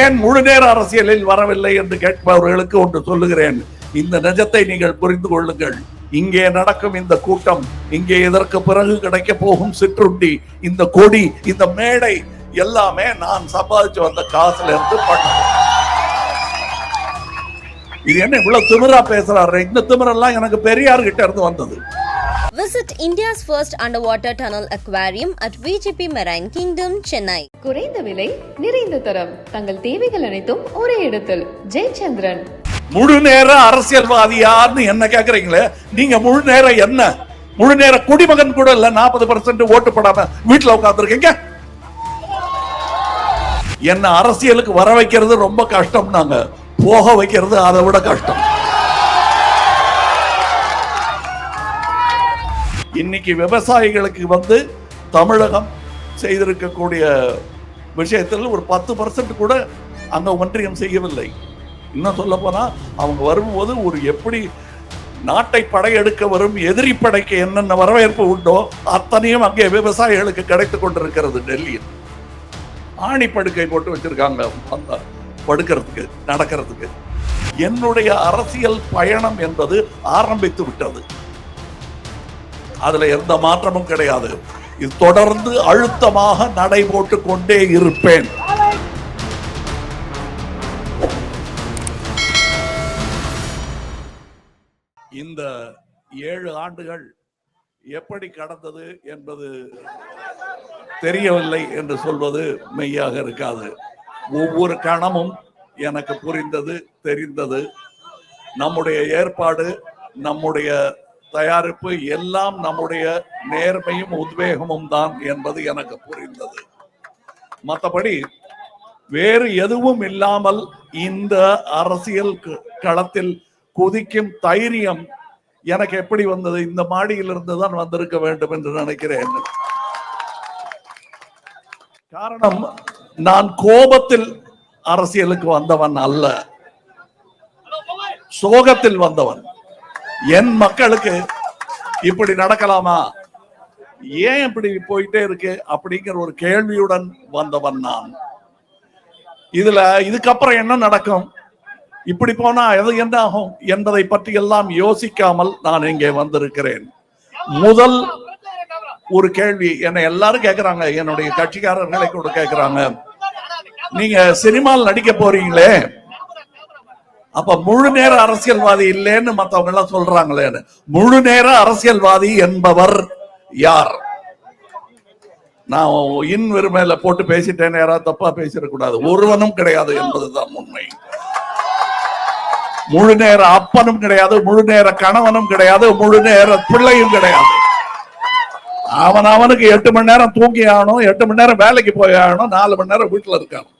ஏன் முழு நேர அரசியலில் வரவில்லை என்று கேட்பவர்களுக்கு ஒன்று சொல்லுகிறேன். இந்த நிஜத்தை நீங்கள் புரிந்து கொள்ளுங்கள். இங்கே நடக்கும் இந்த கூட்டம் இங்கே இதற்கு பிறகு கிடைக்க போகும் சிற்றுண்டி இந்த கொடி இந்த மேடை எல்லாமே நான் சம்பாதிச்சு வந்த காசுல இருந்து பண்ண இது என்ன இவ்வளவு திமிரா பேசுறாரு? இந்த திமிரெல்லாம் எனக்கு பெரியார் கிட்ட இருந்து வந்தது. Visit India's first underwater tunnel aquarium at VGP Marine Kingdom, Chennai. குறைந்த விலை நிறைந்த தரம். தங்கள் தேவைகள் அனைத்தும் ஒரே இடத்தில். ஜெயச்சந்திரன். முழு நேர அரசியல்வாதி யாருன்னு என்ன கேக்குறீங்களே? நீங்க முழு நேர என்ன? முழு நேர குடிமகன் கூட இல்ல நாற்பது பர்சன்ட் ஓட்டு போடாம வீட்டுல உட்காந்துருக்கீங்க என்ன அரசியலுக்கு வர வைக்கிறது ரொம்ப கஷ்டம் நாங்க போக வைக்கிறது அதை விட கஷ்டம். இன்னைக்கு விவசாயிகளுக்கு வந்து தமிழகம் செய்திருக்கக்கூடிய விஷயத்தில் ஒரு பத்து பர்சன்ட் கூட அங்கே ஒன்றியம் செய்யவில்லை. இன்னும் சொல்ல போனால் அவங்க வரும்போது ஒரு எப்படி நாட்டை படையெடுக்க வரும் எதிரி படைக்கு என்னென்ன வரவேற்பு உண்டோ அத்தனையும் அங்கே விவசாயிகளுக்கு கிடைத்து கொண்டிருக்கிறது டெல்லியில். ஆணி படுக்கை போட்டு வச்சிருக்காங்க அந்த படுக்கிறதுக்கு நடக்கிறதுக்கு. என்னுடைய அரசியல் பயணம் என்பது ஆரம்பித்து விட்டது. அதுல எந்த மாற்றமும் கிடையாது. இது தொடர்ந்து அழுத்தமாக நடைபோட்டு கொண்டே இருப்பேன். இந்த ஏழு ஆண்டுகள் எப்படி கடந்தது என்பது தெரியவில்லை என்று சொல்வது மெய்யாக இருக்காது. ஒவ்வொரு கணமும் எனக்கு புரிந்தது தெரிந்தது. நம்முடைய ஏற்பாடு நம்முடைய தயாரிப்பு எல்லாம் நம்முடைய நேர்மையும் உத்வேகமும் தான் என்பது எனக்கு புரிந்தது. மற்றபடி வேறு எதுவும் இல்லாமல் இந்த அரசியல் க- களத்தில் குதிக்கும் தைரியம் எனக்கு எப்படி வந்தது? இந்த மாடியிலிருந்து தான் வந்திருக்க வேண்டும் என்று நினைக்கிறேன். காரணம் நான் கோபத்தில் அரசியலுக்கு வந்தவன் அல்ல. சோகத்தில் வந்தவன். என் மக்களுக்கு இப்படி நடக்கலாமா? ஏன் இப்படி போயிட்டே இருக்கு? அப்படிங்கிற ஒரு கேள்வியுடன் வந்தவன் நான். இதுல இதுக்கப்புறம் என்ன நடக்கும்? இப்படி போனா எது என்ன ஆகும் என்பதை பற்றி எல்லாம் யோசிக்காமல் நான் இங்கே வந்திருக்கிறேன். முதல் ஒரு கேள்வி என்னை எல்லாரும் கேட்கிறாங்க என்னுடைய கட்சிக்காரர்களை கூட கேட்கிறாங்க நீங்க சினிமாவில் நடிக்க போறீங்களே? அப்ப முழு நேர அரசியல்வாதி இல்லைன்னு மத்தவங்க எல்லாம் சொல்றாங்களேன்னு முழு நேர அரசியல்வாதி என்பவர் யார்? நான் இன் வெறுமையில போட்டு பேசிட்டேன் யாராவது தப்பா பேசிடக்கூடாது. ஒருவனும் கிடையாது என்பதுதான் உண்மை. முழு நேர அப்பனும் கிடையாது முழு நேர கணவனும் கிடையாது முழு நேர பிள்ளையும் கிடையாது. அவன் அவனுக்கு எட்டு மணி நேரம் தூங்கி ஆகணும் எட்டு மணி நேரம் வேலைக்கு போய் ஆகணும் நாலு மணி நேரம் வீட்டுல இருக்கணும்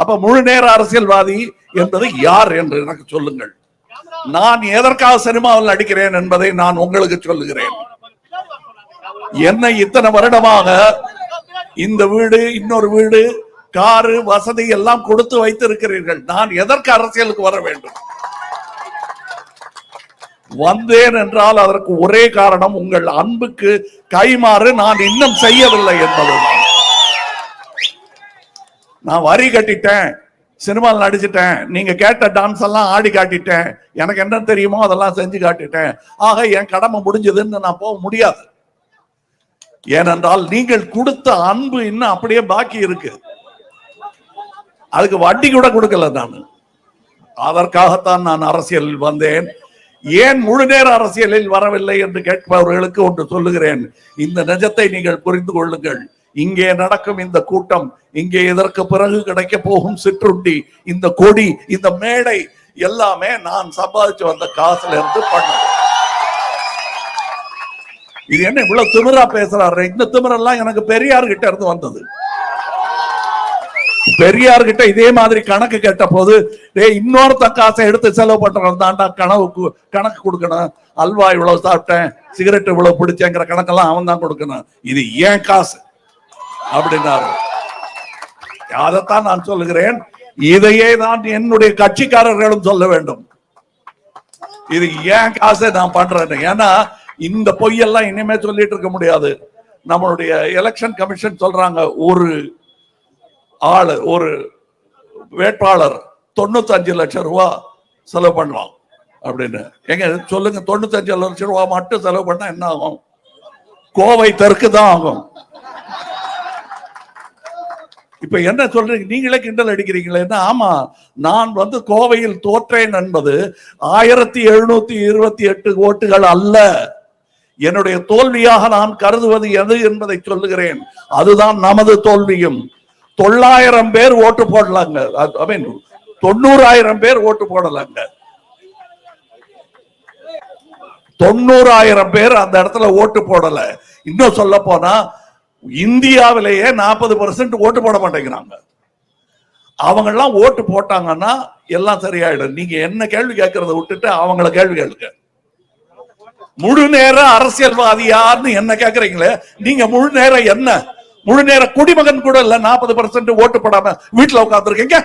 அப்ப முழு நேர அரசியல்வாதி என்பது யார் என்று எனக்கு சொல்லுங்கள். நான் எதற்காக சினிமாவில் நடிக்கிறேன் என்பதை நான் உங்களுக்கு சொல்லுகிறேன். என்னை இத்தனை வருடமாக இந்த வீடு இன்னொரு வீடு காரு வசதி எல்லாம் கொடுத்து வைத்திருக்கிறீர்கள். நான் எதற்கு அரசியலுக்கு வர வேண்டும்? வந்தேன் என்றால் அதற்கு ஒரே காரணம் உங்கள் அன்புக்கு கைமாறு நான் இன்னும் செய்யவில்லை என்பதுதான். நான் வரி கட்டிட்டேன் சினிமாவில் நடிச்சிட்டேன் நீங்க கேட்ட டான்ஸ் எல்லாம் ஆடி காட்டிட்டேன் எனக்கு என்ன தெரியுமோ அதெல்லாம் செஞ்சு காட்டிட்டேன். ஆக என் கடமை முடிஞ்சதுன்னு நான் போக முடியாது. ஏனென்றால் நீங்கள் கொடுத்த அன்பு இன்னும் அப்படியே பாக்கி இருக்கு. அதுக்கு வட்டி கூட கொடுக்கல நான். அதற்காகத்தான் நான் அரசியலில் வந்தேன். ஏன் முழு நேர அரசியலில் வரவில்லை என்று கேட்பவர்களுக்கு ஒன்று சொல்லுகிறேன். இந்த நிஜத்தை நீங்கள் புரிந்து கொள்ளுங்கள். இங்கே நடக்கும் இந்த கூட்டம் இங்கே இதற்கு பிறகு கிடைக்க போகும் சிற்றுண்டி இந்த கொடி இந்த மேடை எல்லாமே நான் சம்பாதிச்சு வந்த காசுல இருந்து பண்ண இது என்ன இவ்வளவு திமிரா பேசுறாரு? இந்த திமிரெல்லாம் எனக்கு பெரியார் கிட்ட இருந்து வந்தது. பெரியார் கிட்ட இதே மாதிரி கணக்கு கேட்ட போது டேய் இன்னொருத்த காசை எடுத்து செலவு பண்றவன் தாண்டா கனவு கணக்கு கொடுக்கணும். அல்வா இவ்வளவு சாப்பிட்டேன் சிகரெட் இவ்வளவு பிடிச்சேங்கிற கணக்கெல்லாம் அவன் தான் கொடுக்கணும். இது ஏன் காசு? அப்படின்னாரு. அதைத்தான் நான் சொல்லுகிறேன். இதையே தான் என்னுடைய கட்சிக்காரர்களும் சொல்ல வேண்டும். இது ஏன் காசை நான் பண்றேன் ஏன்னா இந்த பொய்யெல்லாம் இனிமே சொல்லிட்டு இருக்க முடியாது. நம்மளுடைய எலெக்ஷன் கமிஷன் சொல்றாங்க ஒரு ஆளு ஒரு வேட்பாளர் தொண்ணூத்தஞ்சு லட்சம் ரூபா செலவு பண்ணலாம் அப்படின்னு. எங்க சொல்லுங்க தொண்ணூத்தஞ்சு லட்சம் ரூபா மட்டும் செலவு பண்ணா என்ன ஆகும்? கோவை தெற்கு தான் ஆகும். இப்ப என்ன சொல்றீங்க நீங்களே கிண்டல் அடிக்கிறீங்களேன்னா ஆமா நான் வந்து கோவையில் தோற்றேன் என்பது ஆயிரத்தி எழுநூத்தி இருபத்தி எட்டு ஓட்டுகள் அல்ல. என்னுடைய தோல்வியாக நான் கருதுவது எது என்பதை சொல்லுகிறேன். அதுதான் நமது தோல்வியும். தொள்ளாயிரம் பேர் ஓட்டு போடலாங்க. ஐ மீன் தொண்ணூறாயிரம் பேர் ஓட்டு போடலாங்க. தொண்ணூறாயிரம் பேர் அந்த இடத்துல ஓட்டு போடல. இன்னும் சொல்ல போனா இந்தியாவிலேயே நாற்பது பர்சன்ட் ஓட்டு போட மாட்டேங்கிறாங்க. அவங்க எல்லாம் ஓட்டு போட்டாங்கன்னா எல்லாம் சரியாயிடும். நீங்க என்ன கேள்வி கேட்கறத விட்டுட்டு அவங்கள கேள்வி கேளுங்க. முழு நேர அரசியல்வாதி யாருன்னு என்ன கேக்குறீங்களே நீங்க முழு நேரம் என்ன? முழு நேர குடிமகன் கூட இல்ல நாற்பது பர்சன்ட் ஓட்டு போடாம வீட்டுல உட்காந்துருக்கீங்க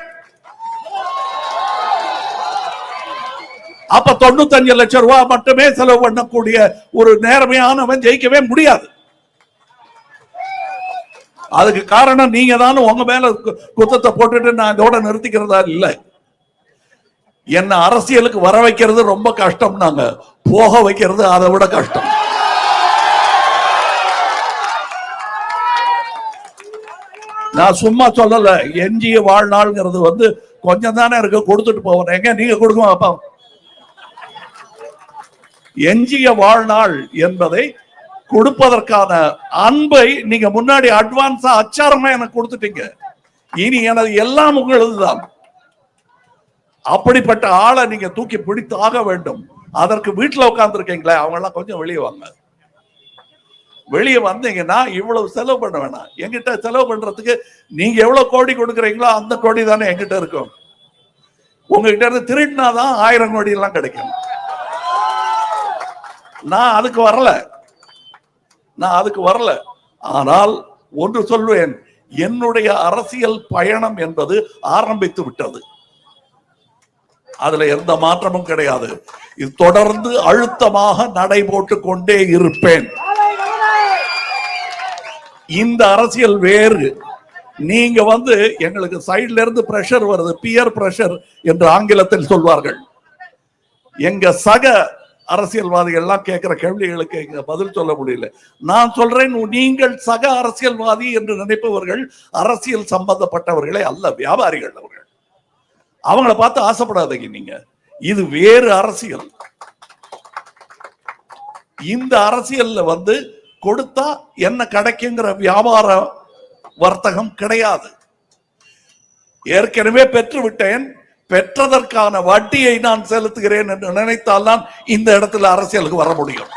அப்ப தொண்ணூத்தஞ்சு லட்சம் ரூபாய் மட்டுமே செலவு பண்ணக்கூடிய ஒரு நேர்மையானவன் ஜெயிக்கவே முடியாது. அதுக்கு காரணம் நீங்க தான் உங்க மேல குத்தத்தை போட்டுட்டு நான் இதோட நிறுத்திக்கிறதா இல்ல. என்ன அரசியலுக்கு வர வைக்கிறது ரொம்ப கஷ்டம் நாங்க போக வைக்கிறது அதை விட கஷ்டம். நான் சும்மா சொல்லல எஞ்சிய வாழ்நாள்ங்கிறது வந்து கொஞ்சம் தானே இருக்கு கொடுத்துட்டு போவேன் எங்க? நீங்க கொடுங்க அப்பா. எஞ்சிய வாழ்நாள் என்பதை கொடுப்பதற்கான அன்பை நீங்க முன்னாடி அட்வான்ஸா அச்சாரமா எனக்கு கொடுத்துட்டீங்க. இனி எனது எல்லாம் உங்களதுதான். அப்படிப்பட்ட ஆளை நீங்க தூக்கி பிடித்து ஆக வேண்டும். அதற்கு வீட்டில் உட்கார்ந்து இருக்கீங்களே அவங்க எல்லாம் கொஞ்சம் வெளியே வாங்க. வெளியே வந்தீங்கன்னா இவ்வளவு செலவு பண்ண வேணாம். என்கிட்ட செலவு பண்றதுக்கு நீங்க எவ்வளவு கோடி கொடுக்குறீங்களோ அந்த கோடி தானே எங்கிட்ட இருக்கும். உங்ககிட்ட இருந்து திருடினாதான் ஆயிரம் கோடி எல்லாம் கிடைக்கும். நான் அதுக்கு வரல. நான் அதுக்கு வரல. ஆனால் ஒன்று சொல்வேன் என்னுடைய அரசியல் பயணம் என்பது ஆரம்பித்து விட்டது. அதுல எந்த மாற்றமும் கிடையாது. இது தொடர்ந்து அழுத்தமாக நடைபோட்டு கொண்டே இருப்பேன். இந்த அரசியல் வேறு. நீங்க வந்து எங்களுக்கு சைடுல இருந்து பிரஷர் வருது பியர் பிரஷர் என்று ஆங்கிலத்தில் சொல்வார்கள். எங்க சக அரசியல்வாதிகள்லாம் எல்லாம் கேட்கிற கேள்விகளுக்கு பதில் சொல்ல முடியல. நான் சொல்றேன் நீங்கள் சக அரசியல்வாதி என்று நினைப்பவர்கள் அரசியல் சம்பந்தப்பட்டவர்களே அல்ல வியாபாரிகள் அவர்கள். அவங்கள பார்த்து ஆசைப்படாதீங்க நீங்க. இது வேறு அரசியல். இந்த அரசியல்ல வந்து கொடுத்தா என்ன கிடைக்குங்கிற வியாபார வர்த்தகம் கிடையாது. ஏற்கனவே பெற்று விட்டேன் பெற்றதற்கான வட்டியை நான் செலுத்துகிறேன் என்று நினைத்தால்தான் இந்த இடத்துல அரசியலுக்கு வர முடியும்.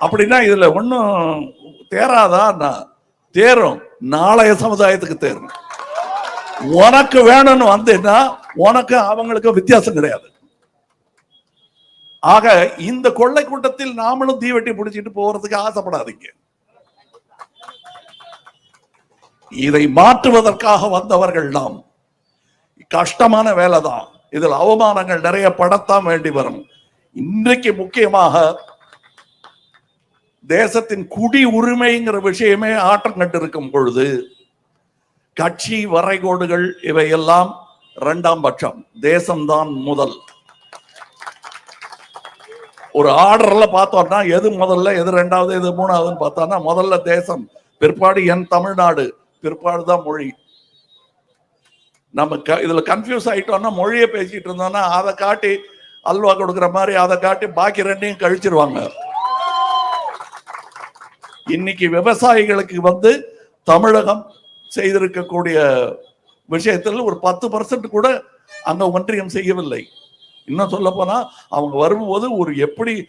அப்படின்னா இதுல ஒன்றும் தேராதா? தேரும். நாளைய சமுதாயத்துக்கு தேரும். உனக்கு வேணும்னு வந்தேன்னா உனக்கு அவங்களுக்கு வித்தியாசம் கிடையாது. ஆக இந்த கொள்ளை கூட்டத்தில் நாமளும் தீவெட்டி பிடிச்சிட்டு போறதுக்கு ஆசைப்படாதீங்க. இதை மாற்றுவதற்காக வந்தவர்கள் நாம். கஷ்டமான வேலை தான் இதில் அவமானங்கள் நிறைய படத்தான் வேண்டி வரும். இன்றைக்கு முக்கியமாக தேசத்தின் குடி உரிமைங்கிற விஷயமே ஆட்டம் கண்டிருக்கும் பொழுது கட்சி வரைகோடுகள் இவையெல்லாம் இரண்டாம் பட்சம். தேசம்தான் முதல். ஒரு ஆர்டர்ல பார்த்தோம்னா எது முதல்ல எது ரெண்டாவது எது மூணாவதுன்னு பார்த்தோம்னா முதல்ல தேசம். பிற்பாடு என் தமிழ்நாடு. பிற்பாடு தான் மொழி. நம்ம க- இதுல கன்ஃபியூஸ் ஆயிட்டோம்னா மொழியை பேசிட்டு இருந்தோம்னா அதை காட்டி அல்வா கொடுக்குற மாதிரி அதை காட்டி பாக்கி ரெண்டையும் கழிச்சிருவாங்க. இன்னைக்கு விவசாயிகளுக்கு வந்து தமிழகம் செய்திருக்கக்கூடிய விஷயத்தில் ஒரு பத்து பர்சன்ட் கூட அங்க ஒன்றியம் செய்யவில்லை. இன்னும் சொல்ல போனா அவங்க வரும்போது ஒரு எப்படி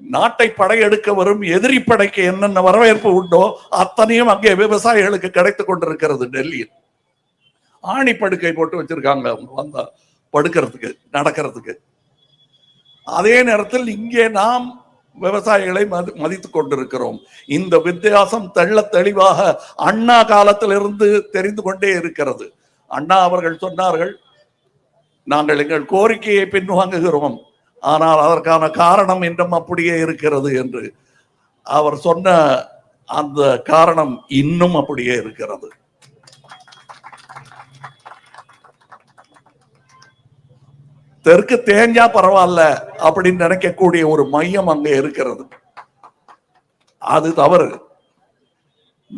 நாட்டை படையெடுக்க வரும் எதிரி படைக்கு என்னென்ன வரவேற்பு உண்டோ அத்தனையும் அங்கே விவசாயிகளுக்கு கிடைத்து கொண்டிருக்கிறது டெல்லியில். ஆணி படுக்கை போட்டு வச்சிருக்காங்க அவங்க வந்த படுக்கிறதுக்கு நடக்கிறதுக்கு. அதே நேரத்தில் இங்கே நாம் விவசாயிகளை மதி மதித்துக் கொண்டிருக்கிறோம். இந்த வித்தியாசம் தெள்ள தெளிவாக அண்ணா காலத்திலிருந்து தெரிந்து கொண்டே இருக்கிறது. அண்ணா அவர்கள் சொன்னார்கள் நாங்கள் எங்கள் கோரிக்கையை பின்வாங்குகிறோம். ஆனால் அதற்கான காரணம் இன்றும் அப்படியே இருக்கிறது என்று அவர் சொன்ன அந்த காரணம் இன்னும் அப்படியே இருக்கிறது. தெற்கு தேஞ்சா பரவாயில்ல அப்படின்னு நினைக்கக்கூடிய ஒரு மையம் அங்கே இருக்கிறது. அது தவறு.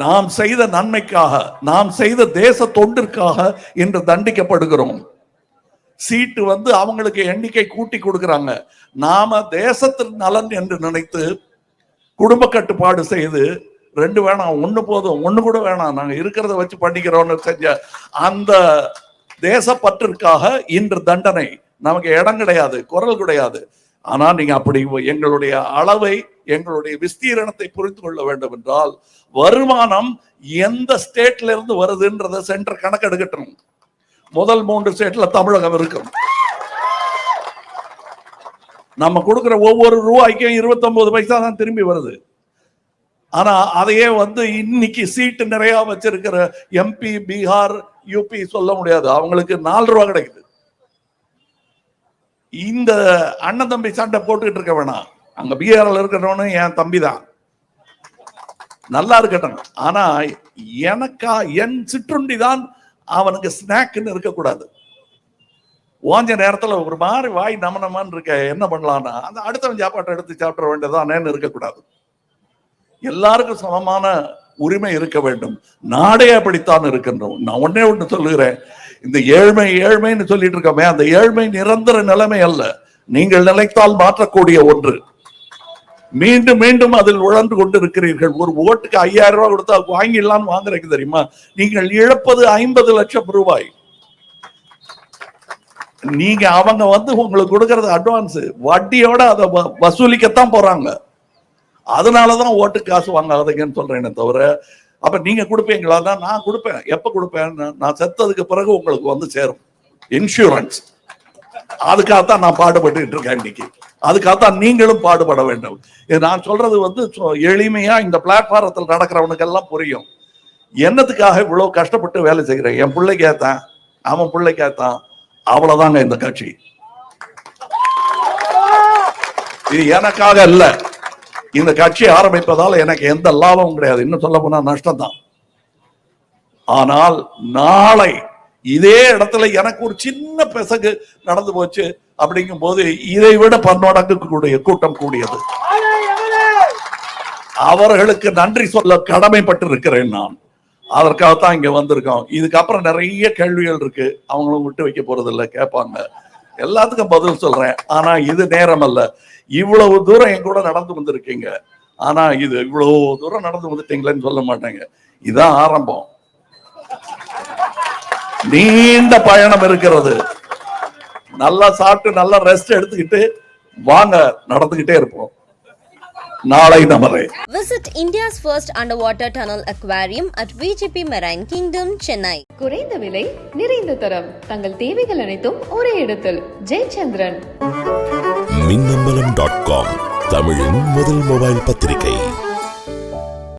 நாம் செய்த நன்மைக்காக நாம் செய்த தேச தொண்டிற்காக இன்று தண்டிக்கப்படுகிறோம். சீட்டு வந்து அவங்களுக்கு எண்ணிக்கை கூட்டி கொடுக்குறாங்க. நாம தேசத்தின் நலன் என்று நினைத்து குடும்ப கட்டுப்பாடு செய்து ரெண்டு வேணாம் ஒண்ணு போதும் ஒன்று கூட வேணாம் நாங்க இருக்கிறத வச்சு பண்ணிக்கிறோம்னு செஞ்ச அந்த தேசப்பற்றிற்காக இன்று தண்டனை. நமக்கு இடம் கிடையாது குரல் கிடையாது. ஆனால் நீங்கள் அப்படி எங்களுடைய அளவை எங்களுடைய விஸ்தீரணத்தை புரிந்து கொள்ள வேண்டும் என்றால் வருமானம் எந்த ஸ்டேட்ல இருந்து வருதுன்றத சென்டர் கணக்கெடுக்கட்டும். முதல் மூன்று ஸ்டேட்ல தமிழகம் இருக்கும். நம்ம கொடுக்கிற ஒவ்வொரு ரூபாய்க்கும் 29 பைசா தான் திரும்பி வருது. ஆனா அதையே வந்து இன்னைக்கு சீட்டு நிறைய வச்சிருக்கிற எம்பி பீகார் யூபி சொல்ல முடியாது. அவங்களுக்கு நாலு ரூபா கிடைக்குது. இந்த அண்ணன் தம்பி சண்டை போட்டுக்கிட்டு இருக்க வேணாம். அங்க பீகார்ல இருக்கிறவனும் என் தம்பி தான். நல்லா இருக்கட்டும். ஆனா எனக்கா என் சிற்றுண்டி தான் அவனுக்கு ஸ்நாக்னு இருக்கக்கூடாது. ஓஞ்ச நேரத்துல ஒரு மாதிரி வாய் நமனமான்னு இருக்க என்ன பண்ணலான்னா அந்த அடுத்தவன் சாப்பாட்டை எடுத்து சாப்பிட வேண்டியதானேன்னு இருக்கக்கூடாது. எல்லாருக்கும் சமமான உரிமை இருக்க வேண்டும். நாடே அப்படித்தான் இருக்கின்றோம். நான் ஒன்னே ஒன்று சொல்லுகிறேன். இந்த ஏழ்மை ஏழ்மைன்னு சொல்லிட்டு இருக்கோமே அந்த ஏழ்மை நிரந்தர நிலைமை அல்ல. நீங்கள் நிலைத்தால் மாற்றக்கூடிய ஒன்று. மீண்டும் மீண்டும் அதில் உழந்து கொண்டு இருக்கிறீர்கள் ஒரு ஓட்டுக்கு ஐயாயிரம் ரூபாய் கொடுத்தா வாங்கிடலாம்னு வாங்குறீங்க தெரியுமா? நீங்கள் இழப்பது ஐம்பது லட்சம் ரூபாய். நீங்க அவங்க வந்து உங்களுக்கு கொடுக்கறது அட்வான்ஸ் வட்டியோட அதை வ- வசூலிக்கத்தான் போறாங்க. அதனாலதான் ஓட்டு காசு வாங்காதீங்கன்னு சொல்றேனே தவிர அப்ப நீங்க கொடுப்பீங்களா? தான் நான் கொடுப்பேன். எப்ப கொடுப்பேன்? நான் செத்ததுக்கு பிறகு உங்களுக்கு வந்து சேரும். இன்சூரன்ஸ் அதுக்காகத்தான் நான் பாடுபட்டு இருக்கேன் இன்னைக்கு. அதுக்காகத்தான் நீங்களும் பாடுபட வேண்டும். நான் சொல்றது வந்து எளிமையா இந்த பிளாட்ஃபாரத்தில் நடக்கிறவனுக்கு எல்லாம் புரியும். என்னத்துக்காக இவ்வளவு கஷ்டப்பட்டு வேலை செய்கிறேன் என் பிள்ளைக்கேத்தான் அவன் பிள்ளைக்கேத்தான் அவ்வளவுதாங்க இந்த கட்சி. இது எனக்காக இல்லை இந்த கட்சி ஆரம்பிப்பதால் எனக்கு எந்த லாபமும் கிடையாது. இன்னும் சொல்ல போனா நஷ்டம் தான் ஆனால் நாளை இதே இடத்துல எனக்கு ஒரு சின்ன பிசகு நடந்து போச்சு. அப்படிங்கும் போது இதை விட பன்மடங்கு கூடிய கூட்டம் கூடியது. அவர்களுக்கு நன்றி சொல்ல கடமைப்பட்டு இருக்கிறேன் நான். அதற்காகத்தான் இங்க வந்திருக்கோம். இதுக்கப்புறம் நிறைய கேள்விகள் இருக்கு. அவங்களும் விட்டு வைக்க போறது இல்ல கேட்பாங்க. எல்லாத்துக்கும் பதில் சொல்றேன். ஆனா இது நேரம் அல்ல இவ்வளவு தூரம் என் கூட நடந்து வந்திருக்கீங்க. ஆனா இது இவ்வளவு தூரம் நடந்து வந்துட்டீங்களேன்னு சொல்ல மாட்டேங்க. இதான் ஆரம்பம். நீண்ட பயணம் இருக்கிறது. நல்லா சாப்பிட்டு நல்லா ரெஸ்ட் எடுத்துக்கிட்டு வாங்க நடந்துகிட்டே இருப்போம். நாளை நமரே Visit India's first underwater tunnel aquarium at VGP Marine Kingdom, Chennai. குறைந்த விலை நிறைந்த தரம். தங்கள் தேவைகள் அனைத்தும் ஒரே இடத்தில். ஜெயச்சந்திரன். மின்னம்பலம் டாட் காம் தமிழின் முதல் மொபைல் பத்திரிகை.